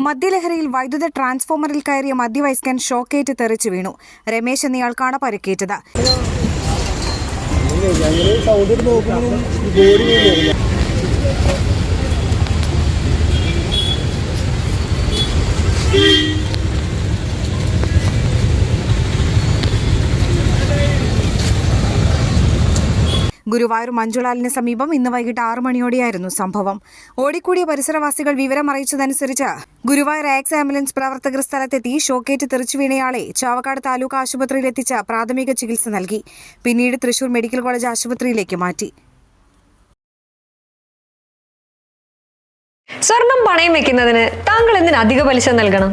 മദ്യലഹരിയിൽ വൈദ്യുത ട്രാൻസ്ഫോമറിൽ കയറിയ മദ്യവയസ്കൻ ഷോക്കേറ്റ് തെറിച്ചു വീണു. രമേശ് എന്നയാൾക്കാണ് പരിക്കേറ്റത്. ഗുരുവായൂർ മഞ്ജുളാലിന് സമീപം ഇന്ന് വൈകിട്ട് ആറു മണിയോടെയായിരുന്നു സംഭവം. ഓടിക്കൂടിയ പരിസരവാസികൾ വിവരം അറിയിച്ചതനുസരിച്ച് ഗുരുവായൂർ ആക്സ് ആംബുലൻസ് പ്രവർത്തകർ സ്ഥലത്തെത്തി ഷോക്കേറ്റ് തെറിച്ചു വീണയാളെ ചാവക്കാട് താലൂക്ക് ആശുപത്രിയിൽ എത്തിച്ച പ്രാഥമിക ചികിത്സ നൽകി. പിന്നീട് തൃശൂർ മെഡിക്കൽ കോളേജ് ആശുപത്രിയിലേക്ക് മാറ്റി. സ്വർണം പണയം വെക്കുന്നതിന് താങ്കൾ എന്തിന് അധിക പലിശ നൽകണം?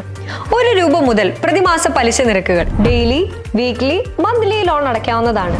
ഒരു രൂപ മുതൽ പ്രതിമാസ പലിശ നിരക്കുകൾ ഡെയിലി വീക്ക്ലി മന്ത്ലി ലോൺ അടയ്ക്കാവുന്നതാണ്.